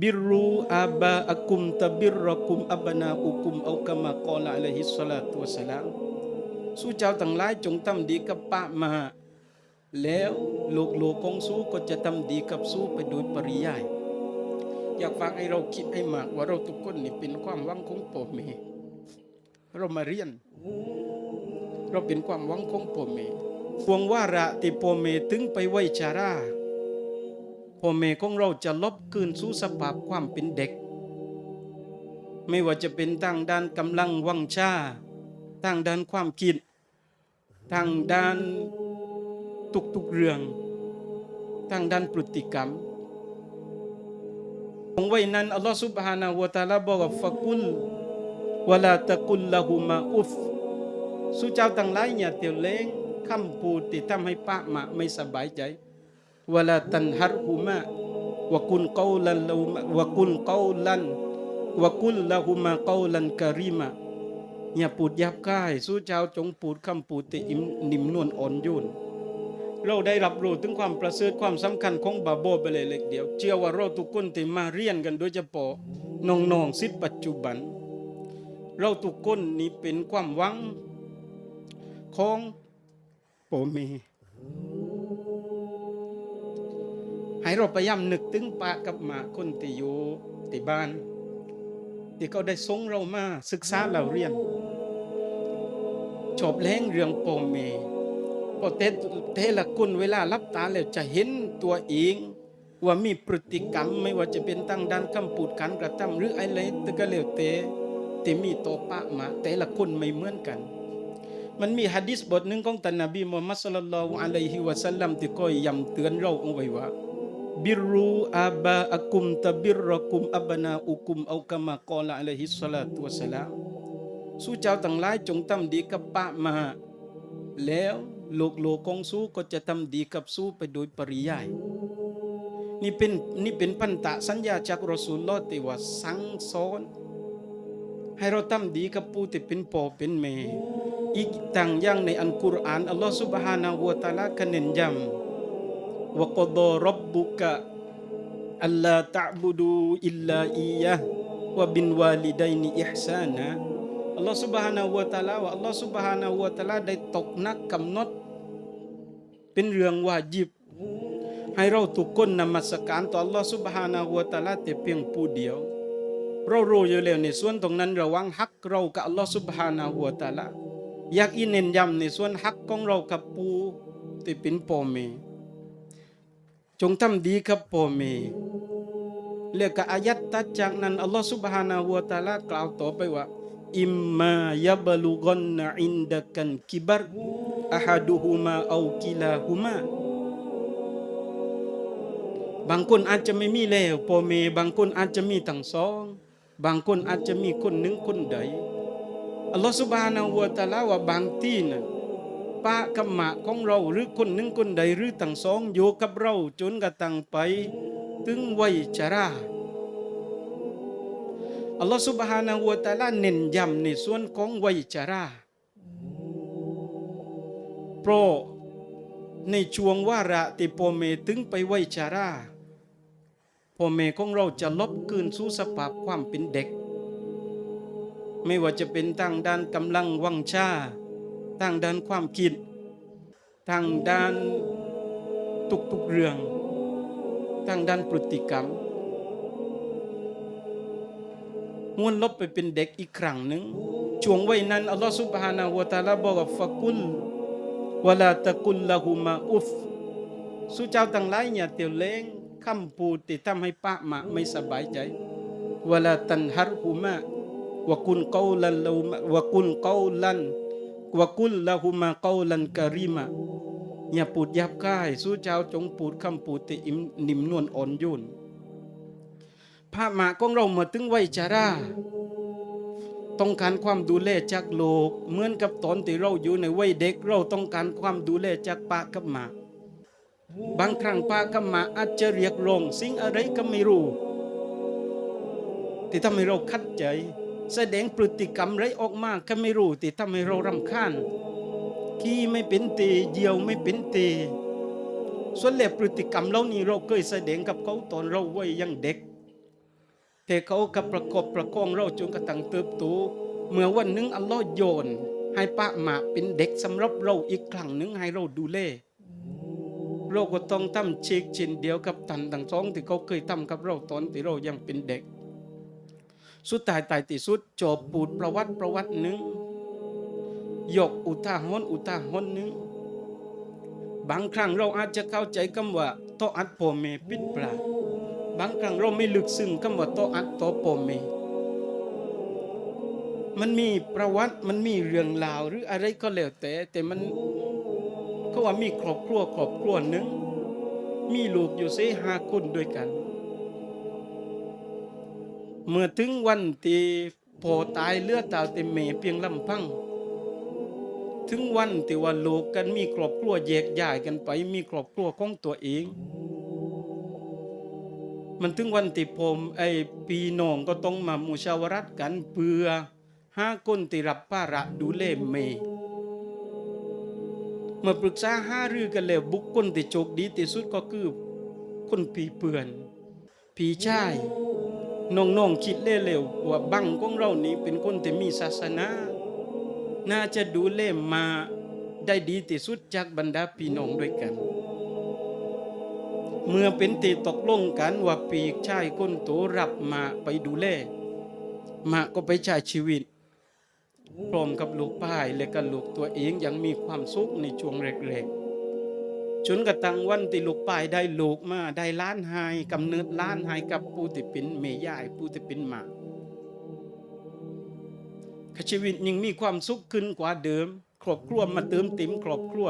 บิรูอาบาอักุมตะบิรกุมอับนาอุกุมเอากามากอลาอะลัยฮิสลาตุวสลามสู้เจ้าทั้งหลายจงทำดีกับป้ามา แล้วโลกโลกของสู้ก็จะทำดีกับสู้ไปโดยปริยาย อยากฝากให้เราคิดให้มากว่าเราทุกคนนี่เป็นความหวังของพ่อแม่เรามาเรียน เราเป็นความหวังของพ่อแม่พวงว่าระที่พ่อแม่ถึงไปไว้ชารา พ่อแม่ของเราจะลบคืนสู่สภาพความเป็นเด็ก ไม่ว่าจะเป็นทางด้านกำลังวังชาทางด้านความคิด ทางด้านทุกๆเรื่อง ทางด้านพฤติกรรม ของไว้นั้นอัลลอฮฺ سبحانه และ تعالى บอกว่าฟะกุลวะลาตะกุลละหุมาอุฟสุเจ้าทั้งหลายอย่าเตียวเล้งคำพูดที่ทำให้ป้ามาไม่สบายใจ วะลาตันฮัรหุมาวะกุลกอลันละหุมาวะกุลกอลันวกุลละหุมากอลันกะรีมาอย่าพูดยาบคายสุเจ้าจงพูดคำพูดที่อิ่มนิ่มนวลอ่อนโยนเราได้รับรู้ถึงความประเสริฐความสำคัญของบาโบไปเลยเล็กเดียว เชื่อว่าเราทุกคนที่มาเรียนกันโดยเฉพาะน้องๆสิทธิปัจจุบัน เราทุกคนนี้เป็นความหวังของพ่อแม่ ให้เราพยายามนึกถึงปากับหมาคนที่อยู่ที่บ้าน ที่เขาได้ส่งเรามาศึกษาเราเรียนชอบแล้งเรื่องพ่อแม่พอเทเทละคนเวลารับตาแล้วจะเห็นตัวเองว่ามีพฤติกรรมไม่ว่าจะเป็นตั้งด้านคำพูดการกระทำหรืออะไรตก็แล้วแต่ที่มีตัวปะมา แต่ละคนไม่เหมือนกัน มันมีฮะดิษบทหนึ่งของท่านนบีมุฮัมมัดสุลลัลลอฮุอะลัยฮิวะสัลลัมที่คอยย้ำเตือนเราเอาไว้ว่า บิรูอาบะอักุมตะบิรกุมอับนาอุกุมเอากามากอลาอะลัยฮิสสลาตัวะสลาสู้เจ้าต่างหลายจงทำดีกับปะมา แล้วโลกโลกของสู้ก็จะทำดีกับสู้ไปโดยปริยาย นี่เป็นนี่เป็นพันตะสัญญาจากรสูลลอติว่าสังสอน ให้เราทำดีกับผู้ที่เป็นพ่อเป็นแม่อีกต่างอย่างในอันกุรอานอัลลอฮฺสุบฮานาหัตาลาคะเนนย้ำ ว่า قضى ربك ألا تعبدوا إلا إياه وبالوالدين إحسانا อัลลอฮฺ سبحانه และ تعالى ว่าอัลลอฮฺ سبحانه และ تعالى ได้ตกนักกำหนด เป็นเรื่องวาจิบ ให้เราทุกคนนมัสการต่ออัลลอฮฺ سبحانه และ تعالى แต่เพียงผู้เดียว เรารู้อยู่แล้วในส่วนตรงนั้นระหวังฮักเรากับอัลลอฮฺ سبحانه และ تعالى อยากอินเน้นย้ำในส่วนฮักของเรากับผู้ที่เป็นพ่อแม่ จงทำดีกับพ่อแม่เรียกกับอายัดตัดจากนั้นอัลลอฮฺ سبحانه และ تعالى กล่าวต่อไปว่า อิมมายบลุกนอินดักันกิบัรอะฮัดุฮุมาเอากิลาฮุมาบางคนอาจจะไม่มีแล้วพ่อแม่บางคนอาจจะมีทั้งสอง บางคนอาจจะมีคนหนึ่งคนใดอัลลอฮฺสุบฮานาหัวตะลาว่าบางที่น่ะ ปะกัมมะของเราหรือคนหนึ่งคนใดหรือต่างสองอยู่กับเราจนกระตังไป ถึงวัยชราอัลลอฮฺสุบฮานาหัวตาลาเน้นย้ำในส่วนของวัยชราเพราะในช่วงวาระติโปเมถึงไปวัยชาราพ่อเมของเราจะลบคืนสู่สภาพความเป็นเด็ก ไม่ว่าจะเป็นตั้งด้านกำลังวังชา ทางด้านความคิด ทางด้านทุกๆเรื่อง ทางด้านพฤติกรรมมวนลบไปเป็นเด็กอีกครั้งหนึ่งช่วงวัยนั้นอัลลอฮฺสุบฮานาหัวตาลาบอกว่าฟะกุลวลาตะกุลละหุมาอุฟสุเจ้าทั้งหลายอย่าเตียวเล้งคำพูดที่ทำให้ป้ามาไม่สบายใจวลาตันฮัรหุมาวกุลกอลันละหุมาวะกุลกอลัน วกุลละหุมาเกาลันกะรีมาอย่าพูดยาบคาย สู้เจ้าจงพูดคำพูดที่อิ่มนิ่มนวลอ่อนโยนพระหมาของเราเมื่อถึงวัยชราต้องการความดูแลจากโลก เหมือนกับตอนที่เราอยู่ในวัยเด็ก เราต้องการความดูแลจากป้ากับหมา บางครั้งป้ากับหมาอาจจะเรียกร้องสิ่งอะไรก็ไม่รู้ที่ทำให้เราคัดใจ แสดงพฤติกรรมไรออกมาก็ไม่รู้ที่ทำให้เรารำคาญขี้ไม่เป็นตีเยี่ยวไม่เป็นตีส่วนเหล่พฤติกรรมเหล่านี้เราเคยแสดงกับเขาตอนเราวัยยังเด็ก แต่เขากับประกอบประคองเราจนกระทั่งเติบโตเมื่อวันหนึ่งอัลลอฮ์โยน ให้ป้าหมาเป็นเด็กสำหรับเราอีกครั้งหนึ่งให้เราดูแลเราก็ต้องทำเช็คเช่นเดียวกับตันต่างสองที่เขาเคยทำกับเราตอนที่เรายังเป็นเด็ก สุดท้ายตายที่สุดจบปูดประวัติประวัติหนึ่งยกอุทาหรณ์อุทาหรณ์หนึ่งบางครั้งเราอาจจะเข้าใจคำว่าโตอัดพ่อแม่ปิดปลาบางครั้งเราไม่ลึกซึ้งคำว่าโตอัดโตพ่อแม่มันมีประวัติมันมีเรื่องราวหรืออะไรก็แล้วแต่ แต่มันเขาว่ามีครอบครัวครอบครัวหนึ่งมีลูกอยู่เสีห้าคนด้วยกัน เมื่อถึงวันที่พอตายเลือดตาวเต็มเมเพียงลำพัง ถึงวันที่ว่าโลกกันมีครอบครัวแยกย้ายกันไปมีครอบครัวของตัวเอง มันถึงวันที่ผมไอ้ปีน้องก็ต้องมามุชาวรัตกันเพื่อห้าคนที่รับภาระดูแลเมเมื่อปรึกษาห้ารือกันแล้วบุคคลที่โชคดีที่สุดก็คือคนผีเปื่อนผีชาย น้องๆคิดเร็วๆว่าบังของเรานี้เป็นคนที่มีศาสนา น่าจะดูแลมาได้ดีที่สุดจากบรรดาพี่น้องด้วยกัน เมื่อเป็นตีตกลงกันว่าปีกชายคนโตรับมาไปดูแลมาก็ไปใช้ชีวิต พร้อมกับลูกป้ายและก็ลูกตัวเองยังมีความสุขในช่วงแรกๆ จนกระทั่งวันที่ลูกป้ายได้ลูกมาได้ล้านหายกำเนิดล้านหายกับผู้ที่เป็นเมย่ายผู้ที่เป็นมาชีวิตยังมีความสุขขึ้นกว่าเดิม ครอบครัวมาเติมต็มครอบครัว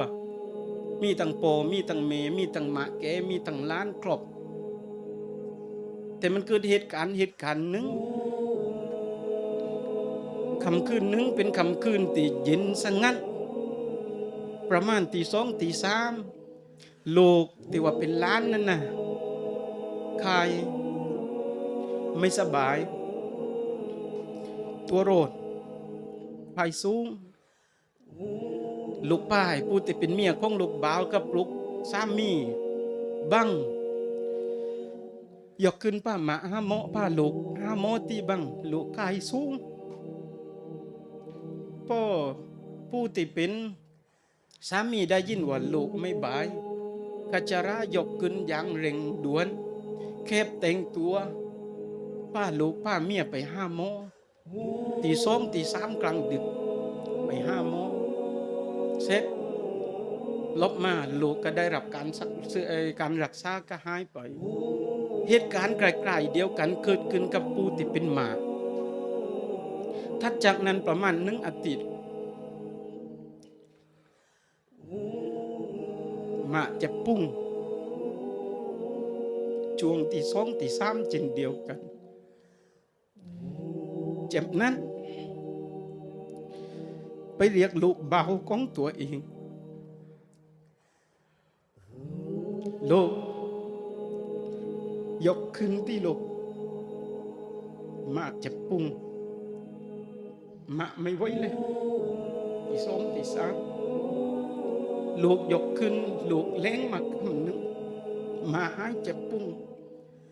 มีตั้งโปมีตั้งเม มีตั้งมาแกมีตั้งล้านครอบ แต่มันเกิดเหตุการณ์เหตุการณ์หนึ่งคำคืนหนึ่งเป็นคำคืนตีเย็นสงัดประมาณตีสองตีสาม ลูกที่ว่าเป็นล้านนั่นนะคาย ไม่สบาย ตัวโรดภายสูง ลูกป้ายผู้ที่เป็นเมียของลูกบ่าวกับลูกสามีบังยกขึ้นป้ามาห้าโมป้าลูกห้าโมตีบังลูกกายสูงพ่อผู้ที่เป็นสามีได้ยินว่าลูกไม่บาย กจรายกขึ้นอย่างเร่งด่วนแคบแต่งตัวป้าลูกป้าเมียไปห้าโมตีสองตีสามกลางดึก ไปห้าโมเสร็จลบมาลูกก็ได้รับการสักการรักษาก็หายไป เหตุการณ์ไกลๆเดียวกันเกิดขึ้นกับปูที่เป็นหมา ทัดจากนั้นประมาณหนึ่งอาทิตย์ มาจะปุ้งช่วงที่สองที่สามเช่นเดียวกัน เจ็บนั้น ไปเรียกลูกเบาของตัวเองลูกยกขึ้นที่ลูกมาเจ็บปุ้งมาไม่ไหวเลยที่สองที่สาม ลูกยกขึ้น ลูกแรงมาคำหนึ่งมาใหายเจ็บปุ้ง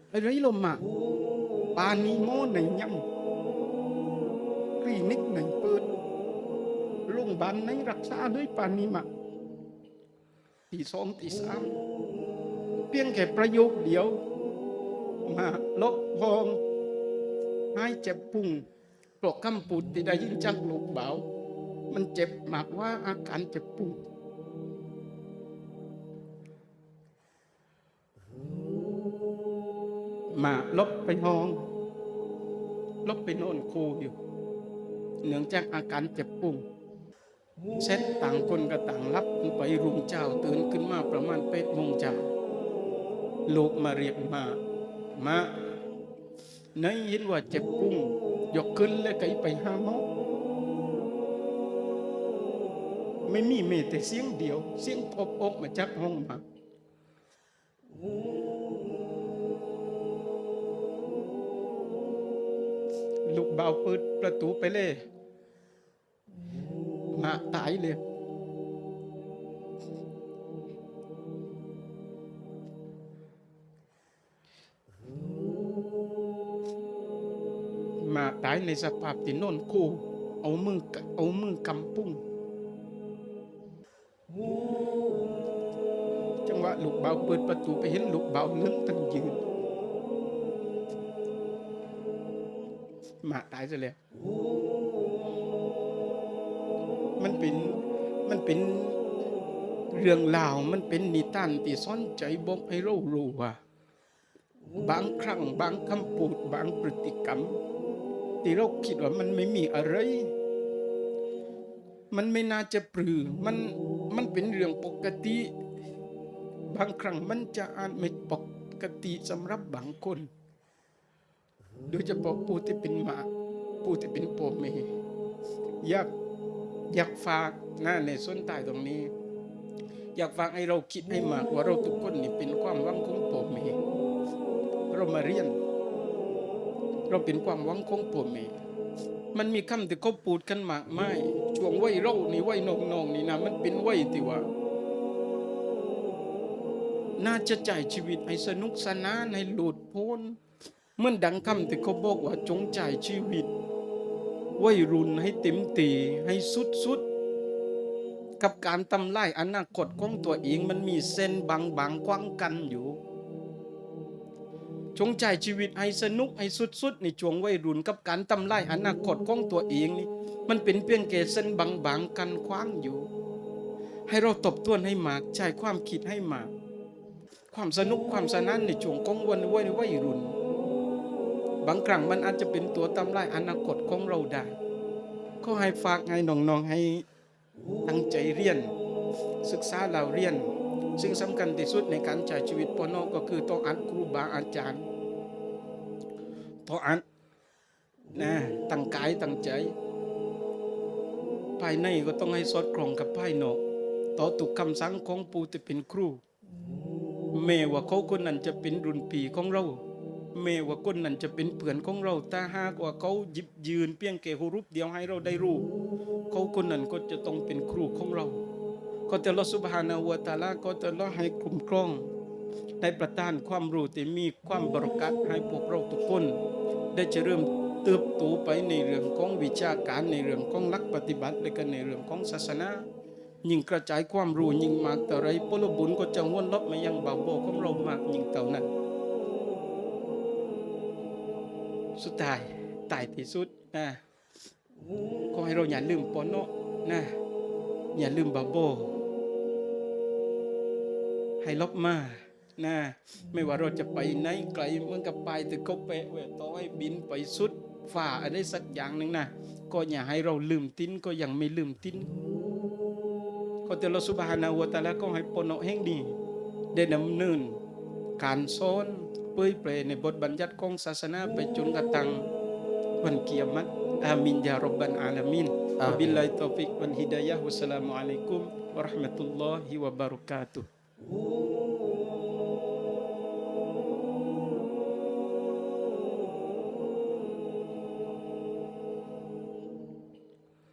ไอะไรลมมาปานีโมในยังคลินิกในเปิดโรงพยาบาลในรักษาด้วยปานีมาตีสองตีสามเพียงแค่ประโยคเดียว มาลบพองใหายเจ็บปุ้งปลอกคำพูดที่ได้ยินจากลูกเบา มันเจ็บมากว่าอาการเจ็บปุ้ง มาลบไปห้อง ลบไปโน่นคูอยู่ เนื่องจากอาการเจ็บปุ่งเซ็ตต่างคนก็ต่างรับไปรุมเจ้าตื่นขึ้นมาประมาณเป็ดมงเจ้า ลูกมาเรียกมา มาในยินว่าเจ็บปุ้งยกขึ้นแล้วก็ไปหาหมอไม่มีเมแต่เสียงเดียว เสียงอบอบมาจากห้องมา ลูกเบาเปิดประตูไปเลยมาตายเลยมาตายในสภาพที่นอนคู่ เอามือเอามือกำปุ้งจังหวะลูกเบาเปิดประตูไปเห็นลูกเบาเลื่อนตั้งยืน หมาตายซะแล้วมันเป็นมันเป็นเรื่องราวมันเป็นนิทานที่ซ่อนใจบอกให้เรารู้ว่าบางครั้งบางคำพูดบางพฤติกรรม ที่เราคิดว่ามันไม่มีอะไร มันไม่น่าจะปรือมันมันเป็นเรื่องปกติ บางครั้งมันจะอ่าจไม่ปกติสำหรับบางคน โดยเฉพาะผู้ที่เป็นหมา ผู้ที่เป็นพ่อแม่อยากอยากฝากนะในส่วนใต้ตรงนี้ อยากฝากให้เราคิดให้มากว่าเราทุกคนนี่เป็นความหวังของพ่อแม่เรามาเรียน เราเป็นความหวังของพ่อแม่มันมีคำที่เขาพูดกันมากมายช่วงวัยเรานี่วัยน้องนี่นะมันเป็นวัยที่ว่าน่าจะจ่ายชีวิตให้สนุกสนานให้หลุดพ้น เหมื่อนดังคำที่เขาบอกว่าจงจ่ายชีวิต วัยรุ่นให้เต็มตีให้สุดๆกับการทำลายอนาคตของตัวเองมันมีเส้นบางๆกว้างกันอยู่ จงจ่ายชีวิตให้สนุกให้สุดๆในช่วงวัยรุ่นกับการทำลายอนาคตของตัวเองนี่มันเป็นเพียงแค่เส้นบางๆกันขว้างอยู่ ให้เราตบต้วนให้มากใช้ความคิดให้มากความสนุกความสนานในช่วงของวันวัยวัยรุ่น บางครั้งมันอาจจะเป็นตัวทำลายอนาคตของเราได้ก็ให้ฝากให้น้องๆให้ตั้งใจเรียน ศึกษาเราเรียน ซึ่งสำคัญที่สุดในการใช้ชีวิตปอนอก็คือต้องอ่านครูบาอาจารย์ต้องอ่านนะตั้งกายตั้งใจ ภายในก็ต้องให้สอดคล้องกับภายนอก ต่อตุกคำสั่งของผู้ที่เป็นครูแม้ว่าเขาคนนั้นจะเป็นรุ่นพี่ของเรา แม้ว่าคนนั้นจะเป็นเพื่อนของเราถ้าหากว่าเขาหยิบยืนเพียงแค่หูรูปเดียวให้เราได้รู้ เขาคนนั้นก็จะต้องเป็นครูของเราก็แต่ละสุบฮานาวะตาลาก็แต่ละให้คุ้มครองได้ประทานความรู้ที่มีความบริกัดให้พวกเราทุกคน ได้จะเริ่มเติบโตไปในเรื่องของวิชาการในเรื่องของลักปฏิบัติและก็ในเรื่องของศาสนายิ่งกระจายความรู้ยิ่งมากแต่ไรผลบุญก็จะวนลบมายังเบาโบของเรามากยิ่งเท่านั้น สุดท้ายตายที่สุดนะขอให้เราอย่าลืมปอนโนะนะอย่าลืมบาโบให้ลบมานะไม่ว่าเราจะไปไหนไกลเมือนกับไปแต่เขาเปะเวต่อให้บินไปสุดฝ่าอะไรสักอย่างหนึ่งนะก็อย่าให้เราลืมติ้นก็ยังไม่ลืมติ้นก็แต่เราสุบฮานาวตาละก็ให้ปนเอาแห่งดีได้ดำเนินการสอน เผยแพร่ในบทบัญญัติของศาสนาไปจนกระทั่งวันเกียรติอามินยารับบันอาลามินอามินบิลลาฮิตอฟิกวันฮิดายะฮ์วัสสลามุอะลัยกุมวะเราะห์มะตุลลอฮิวะบะเราะกาตุฮ์